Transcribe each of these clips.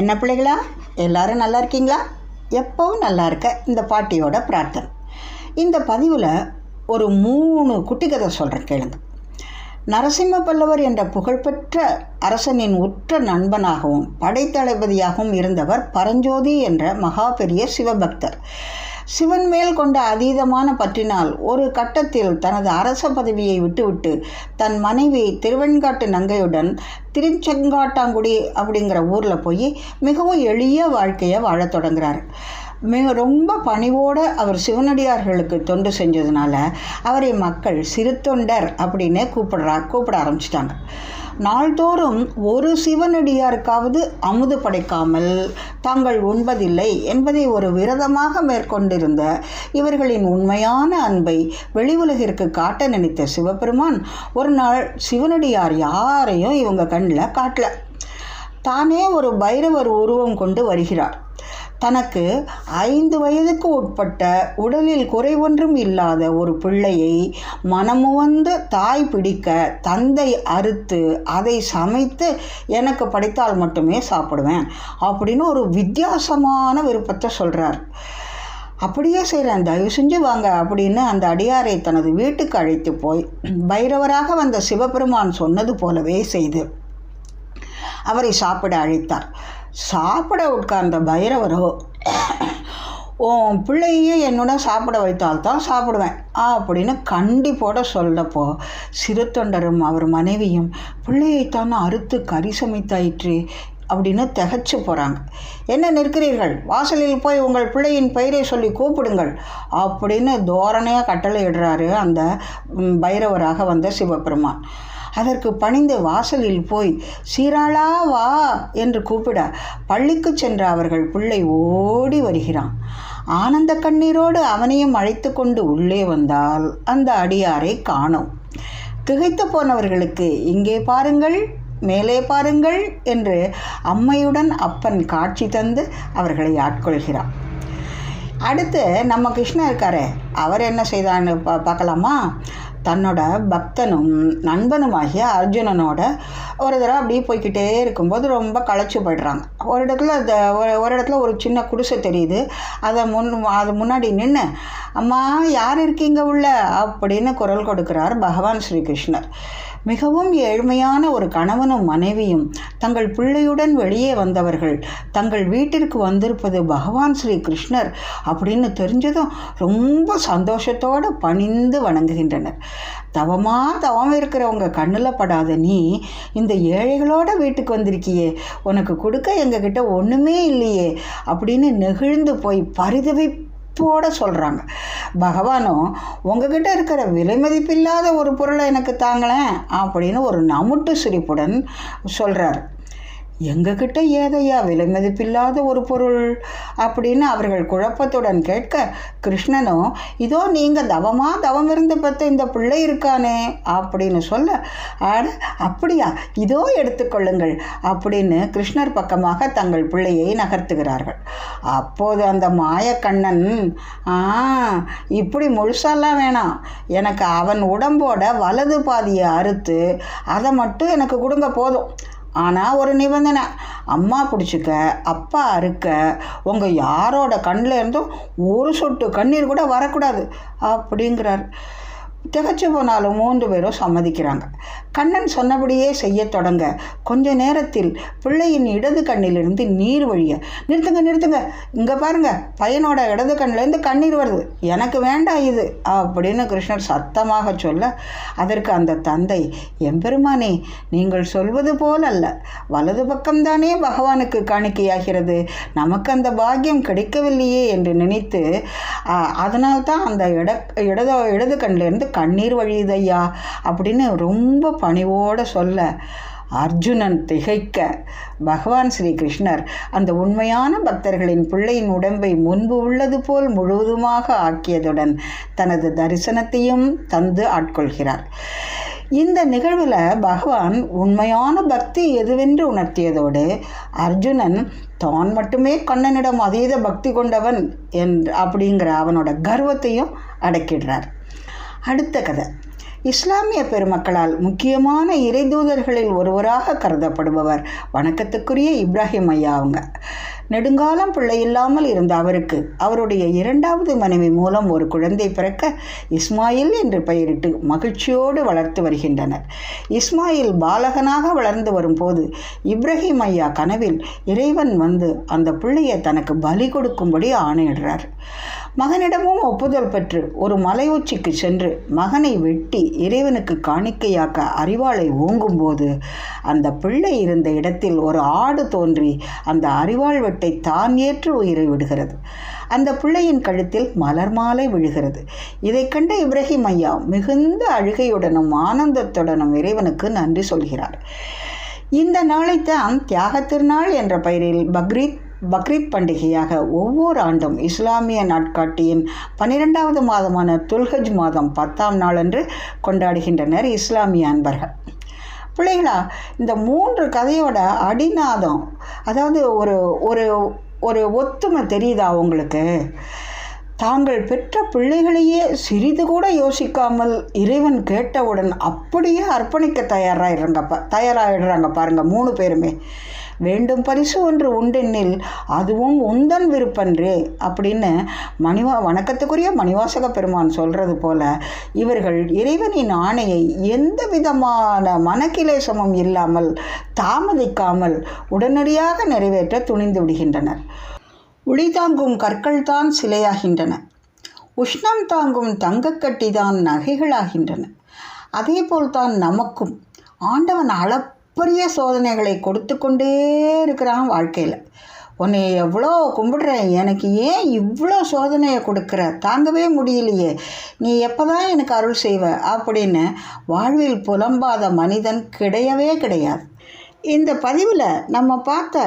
என்ன பிள்ளைகளா? எல்லாரும் நல்லா இருக்கீங்களா? எப்பவும் நல்லா இருக்க. இந்த பாட்டியோட பிரார்த்தனை. இந்த பதிவில் ஒரு மூணு குட்டி கதை சொல்கிறேன் கேளுங்க. நரசிம்ம பல்லவர் என்ற புகழ்பெற்ற அரசனின் உற்ற நண்பனாகவும் படைத்தளபதியாகவும் இருந்தவர் பரஞ்சோதி என்ற மகா பெரிய சிவபக்தர். சிவன் மேல் கொண்ட அதீதமான பற்றினால் ஒரு கட்டத்தில் தனது அரச பதவியை விட்டுவிட்டு தன் மனைவி திருவெண்காட்டு நங்கையுடன் திருச்செங்காட்டாங்குடி அப்படிங்கிற ஊரில் போய் மிகவும் எளிய வாழ்க்கையை வாழத் தொடங்குறார். மிக ரொம்ப பணிவோடு அவர் சிவனடியார்களுக்கு தொண்டு செஞ்சதுனால அவரை மக்கள் சிறு தொண்டர் அப்படின்னு கூப்பிடுறா கூப்பிட ஆரம்பிச்சிட்டாங்க. நாள்தோறும் ஒரு சிவனடியாருக்காவது அமுது படைக்காமல் தாங்கள் உண்பதில்லை என்பதை ஒரு விரதமாக மேற்கொண்டிருந்த இவர்களின் உண்மையான அன்பை வெளி உலகிற்கு காட்ட நினைத்த சிவபெருமான் ஒரு நாள் சிவனடியார் யாரையும் இவங்க கண்ணில் காட்டல. தானே ஒரு பைரவர் உருவம் கொண்டு வருகிறார். தனக்கு ஐந்து வயதுக்கு உட்பட்ட உடலில் குறைவொன்றும் இல்லாத ஒரு பிள்ளையை மனமுவந்து தாய் பிடிக்க தந்தை அறுத்து அதை சமைத்து எனக்கு படைத்தால் மட்டுமே சாப்பிடுவேன் அப்படின்னு ஒரு வித்தியாசமான விருப்பத்தை சொல்கிறார் அப்படியே செய்கிறேன் தயவு செஞ்சு வாங்க அப்படின்னு அந்த அடியாரை தனது வீட்டுக்கு அழைத்து போய் பைரவராக வந்த சிவபெருமான் சொன்னது போலவே செய்து அவரை சாப்பிட அழைத்தார். சாப்பிட உட்கார்ந்த பைரவரோ உன் பிள்ளையே என்னோட சாப்பிட வைத்தால்தான் சாப்பிடுவேன் அப்படின்னு கண்டிப்போட சொல்லப்போ சிறுத்தொண்டரும் அவர் மனைவியும் பிள்ளையைத்தான் அறுத்து கறி சமைத்தாயிற்று அப்படின்னு திகச்சு போகிறாங்க என்ன நிற்கிறீர்கள்? வாசலில் போய் உங்கள் பிள்ளையின் பெயரை சொல்லி கூப்பிடுங்கள் அப்படின்னு தோரணையாக கட்டளை இடுறாரு அந்த பைரவராக வந்த சிவபெருமான். அதற்கு பணிந்து வாசலில் போய் சீராளா வா என்று கூப்பிட பள்ளிக்கு சென்ற அவர்கள் பிள்ளை ஓடி வருகிறான். ஆனந்த கண்ணீரோடு அவனையும் அழைத்து கொண்டு உள்ளே வந்தால் அந்த அடியாரை காணோம். திகைத்து போனவர்களுக்கு இங்கே பாருங்கள் மேலே பாருங்கள் என்று அம்மையுடன் அப்பன் காட்சி தந்து அவர்களை ஆட்கொள்கிறான். அடுத்து நம்ம கிருஷ்ணன் இருக்காரே அவர் என்ன செய்தான்னு பா பார்க்கலாமா? தன்னோட பக்தனும் நண்பனுமாகிய அர்ஜுனனோட ஒரு தடவை அப்படியே போய்கிட்டே இருக்கும்போது ரொம்ப களைச்சி ஒரு இடத்துல அந்த ஒரு இடத்துல ஒரு சின்ன குடிசை தெரியுது. அதை முன் அது முன்னாடி நின்று அம்மா யார் இருக்கீங்க உள்ள? அப்படின்னு குரல் கொடுக்கிறார் பகவான் ஸ்ரீகிருஷ்ணர். மிகவும் ஏழ்மையான ஒரு கணவனும் மனைவியும் தங்கள் பிள்ளையுடன் வெளியே வந்தவர்கள். தங்கள் வீட்டிற்கு வந்திருப்பது பகவான் ஸ்ரீ கிருஷ்ணர் அப்படின்னு தெரிஞ்சதும் ரொம்ப சந்தோஷத்தோடு பணிந்து வணங்குகின்றனர். தவமா தவம் இருக்கிறவங்க கண்ணில் படாத நீ இந்த ஏழைகளோட வீட்டுக்கு வந்திருக்கியே உனக்கு கொடுக்க எங்ககிட்ட ஒன்றுமே இல்லையே அப்படின்னு நெகிழ்ந்து போய் பரிதவி போட சொல்கிறாங்க பகவானும் உங்ககிட்ட இருக்கிற விலை மதிப்பில்லாத ஒரு பொருளை எனக்கு தாங்களேன் அப்படின்னு ஒரு நமுட்டு சிரிப்புடன் சொல்கிறார் எங்ககிட்ட ஏதையா விலை மதிப்பில்லாத ஒரு பொருள்? அப்படின்னு அவர்கள் குழப்பத்துடன் கேட்க கிருஷ்ணனும் இதோ நீங்கள் தவமாக தவம் இருந்து பெற்ற இந்த பிள்ளை இருக்கானே அப்படின்னு சொல்ல ஆட அப்படியா? இதோ எடுத்துக்கொள்ளுங்கள் அப்படின்னு கிருஷ்ணர் பக்கமாக தங்கள் பிள்ளையை நகர்த்துகிறார்கள். அப்போது அந்த மாயக்கண்ணன் ஆ இப்படி முழுசாலாம் வேணாம் எனக்கு அவன் உடம்போட வலது பாதியை அறுத்து அதை மட்டும் எனக்கு கொடுங்க போதும். ஆனால் ஒரு நிபந்தனை. அம்மா பிடிச்சிக்க அப்பா அறுக்க உங்கள் யாரோட கண்ணில் இருந்தும் ஒரு சொட்டு கண்ணீர் கூட வரக்கூடாது அப்படிங்கிறார். திகச்சு போனாலும் மூன்று பேரும் சம்மதிக்கிறாங்க. கண்ணன் சொன்னபடியே செய்ய தொடங்க. கொஞ்ச நேரத்தில் பிள்ளையின் இடது கண்ணிலிருந்து நீர் வழிய நிறுத்துங்க நிறுத்துங்க. இங்கே பாருங்க பையனோட இடது கண்ணிலேருந்து கண்ணீர் வருது. எனக்கு வேண்டாம் இது அப்படின்னு கிருஷ்ணர் சத்தமாக சொல்ல அதற்கு அந்த தந்தை எம்பெருமானே நீங்கள் சொல்வது போல் அல்ல வலது பக்கம்தானே பகவானுக்கு காணிக்கையாகிறது. நமக்கு அந்த பாக்கியம் கிடைக்கவில்லையே என்று நினைத்து அதனால்தான் அந்த இட இடது இடது கண்ணிலேருந்து கண்ணீர் வழியுதையா? அப்படின்னு ரொம்ப பணிவோடு சொல்ல அர்ஜுனன் திகைக்க. பகவான் ஸ்ரீ கிருஷ்ணர் அந்த உண்மையான பக்தர்களின் பிள்ளையின் உடம்பை முன்பு உள்ளது போல் முழுவதுமாக ஆக்கியதுடன் தனது தரிசனத்தையும் தந்து ஆட்கொள்கிறார். இந்த நிகழ்வில் பகவான் உண்மையான பக்தி எதுவென்று உணர்த்தியதோடு அர்ஜுனன் தான் மட்டுமே கண்ணனிடம் அதீத பக்தி கொண்டவன் என் அப்படிங்கிற அவனோட கர்வத்தையும் அடக்கிடுறார். அடுத்த கதை. இஸ்லாமிய பெருமக்களால் முக்கியமான இறைதூதர்களில் ஒருவராக கருதப்படுபவர் வணக்கத்துக்குரிய இப்ராஹிம் ஐயா அவங்க. நெடுங்காலம் பிள்ளை இல்லாமல் இருந்த அவருக்கு அவருடைய இரண்டாவது மனைவி மூலம் ஒரு குழந்தை பிறக்க இஸ்மாயில் என்று பெயரிட்டு மகிழ்ச்சியோடு வளர்த்து வருகின்றனர். இஸ்மாயில் பாலகனாக வளர்ந்து வரும்போது இப்ராஹிம் ஐயா கனவில் இறைவன் வந்து அந்த பிள்ளையை தனக்கு பலி கொடுக்கும்படி ஆணையிடுறார். மகனிடமும் ஒப்புதல் பெற்று ஒரு மலை உச்சிக்கு சென்று மகனை வெட்டி இறைவனுக்கு காணிக்கையாக்க அறிவாளை ஓங்கும்போது அந்த பிள்ளை இருந்த இடத்தில் ஒரு ஆடு தோன்றி அந்த அறிவாள் வெட்டை தான் ஏற்று உயிரை விடுகிறது. அந்த பிள்ளையின் கழுத்தில் மலர் மாலை விழுகிறது. இதை கண்ட இப்ராஹிம் ஐயா மிகுந்த அழுகையுடனும் ஆனந்தத்துடனும் இறைவனுக்கு நன்றி சொல்கிறார். இந்த நாளைத்தான் தியாக திருநாள் என்ற பெயரில் பக்ரீத் பக்ரீத் பண்டிகையாக ஒவ்வொரு ஆண்டும் இஸ்லாமிய நாட்காட்டியின் பன்னிரெண்டாவது மாதமான துல்ஹஜ் மாதம் பத்தாம் நாளன்று கொண்டாடுகின்றனர் இஸ்லாமிய அன்பர்கள். பிள்ளைகளா இந்த மூன்று கதையோட அடிநாதம் அதாவது ஒரு ஒரு ஒரு ஒத்துமை தெரியுதா உங்களுக்கு? தாங்கள் பெற்ற பிள்ளைகளையே சிறிது கூட யோசிக்காமல் இறைவன் கேட்டவுடன் அப்படியே அர்ப்பணிக்க தயாராகிடுறாங்க தயாராகிடுறாங்க பாருங்கள் மூணு பேருமே. வேண்டும் பரிசு ஒன்று உண்டென்னில் அதுவும் உந்தன் விருப்பன்றே அப்படின்னு மணிவா வணக்கத்துக்குரிய மணிவாசக பெருமான் சொல்கிறது போல இவர்கள் இறைவனின் ஆணையை எந்த விதமான மனக்கிலேசமும் இல்லாமல் தாமதிக்காமல் உடனடியாக நிறைவேற்ற துணிந்து விடுகின்றனர். ஒளி தாங்கும் கற்கள் தான் சிலையாகின்றன. உஷ்ணம் தாங்கும் தங்கக்கட்டி தான் நகைகளாகின்றன. அதேபோல்தான் நமக்கும் ஆண்டவன் பெரிய சோதனைகளை கொடுத்து கொண்டே இருக்கிறான் வாழ்க்கையில். உன்னை எவ்வளோ கும்பிடுறேன் எனக்கு ஏன் இவ்வளோ சோதனையை கொடுக்குற? தாங்கவே முடியலையே. நீ எப்போ தான் எனக்கு அருள் செய்வ? அப்படின்னு வாழ்வில் புலம்பாத மனிதன் கிடையவே கிடையாது. இந்த பதிவில் நம்ம பார்த்த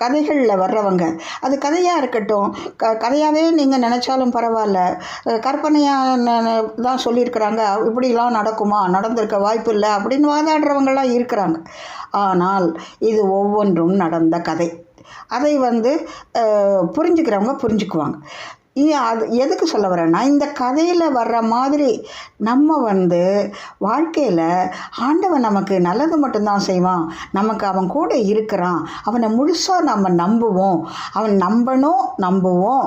கதைகளில் வர்றவங்க. அது கதையாக இருக்கட்டும். க கதையாகவே நீங்கள் நினச்சாலும் பரவாயில்ல கற்பனையாக தான் சொல்லியிருக்கிறாங்க. இப்படிலாம் நடக்குமா? நடந்திருக்க வாய்ப்பு இல்லை அப்படின்னு வாதாடுறவங்களாம் இருக்கிறாங்க. ஆனால் இது ஒவ்வொன்றும் நடந்த கதை. அதை வந்து புரிஞ்சுக்கிறவங்க புரிஞ்சுக்குவாங்க. அது எதுக்கு சொல்ல வரேன்னா இந்த கதையில் வர்ற மாதிரி நம்ம வந்து வாழ்க்கையில் ஆண்டவன் நமக்கு நல்லது மட்டும்தான் செய்வான். நமக்கு அவன் கூட இருக்கிறான். அவனை முழுசாக நம்ம நம்புவோம். அவன் நம்பணும் நம்புவோம்.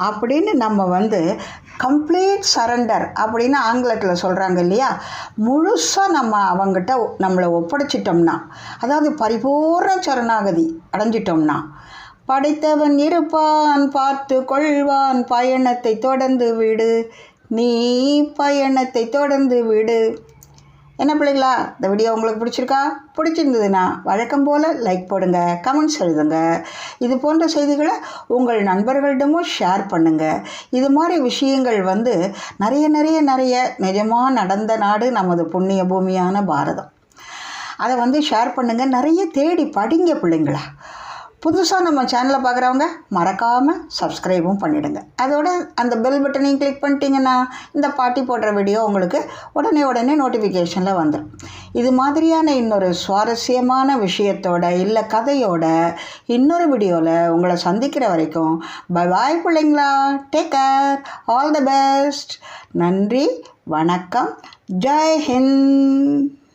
அப்படின்னு நம்ம வந்து கம்ப்ளீட் சரண்டர் அப்படின்னு ஆங்கிலத்தில் சொல்கிறாங்க இல்லையா? முழுசாக நம்ம அவங்ககிட்ட நம்மளை ஒப்படைச்சிட்டோம்னா அதாவது பரிபூர்ண சரணாகதி அடைஞ்சிட்டோம்னா படைத்தவன் இருப்பான் பார்த்து கொள்வான் பயணத்தை தொடர்ந்து விடு. நீ பயணத்தை தொடர்ந்து விடு. என்ன பிள்ளைங்களா இந்த வீடியோ உங்களுக்கு பிடிச்சிருக்கா? பிடிச்சிருந்ததுன்னா வழக்கம் போல் லைக் போடுங்க கமெண்ட்ஸ் எழுதுங்க இது போன்ற செய்திகளை உங்கள் நண்பர்களிடமும் ஷேர் பண்ணுங்கள் இது மாதிரி விஷயங்கள் வந்து நிறைய நிறைய நிறைய நிஜமாக நடந்த நாடு நமது புண்ணிய பூமியான பாரதம். அதை வந்து ஷேர் பண்ணுங்கள் நிறைய தேடி படிங்க பிள்ளைங்களா. புதுசாக நம்ம சேனலை பார்க்குறவங்க மறக்காமல் சப்ஸ்கிரைபும் பண்ணிவிடுங்க அதோட அந்த பெல் பட்டனையும் கிளிக் பண்ணிட்டீங்கன்னா இந்த பாட்டி போடுற வீடியோ உங்களுக்கு உடனே உடனே நோட்டிஃபிகேஷனில் வந்துடும் இது மாதிரியான இன்னொரு சுவாரஸ்யமான விஷயத்தோட இல்லை கதையோட இன்னொரு வீடியோவில் உங்களை சந்திக்கிற வரைக்கும் பை பாய் பிள்ளைங்களா. Take care all the best நன்றி வணக்கம். ஜெய் ஹிந்த்.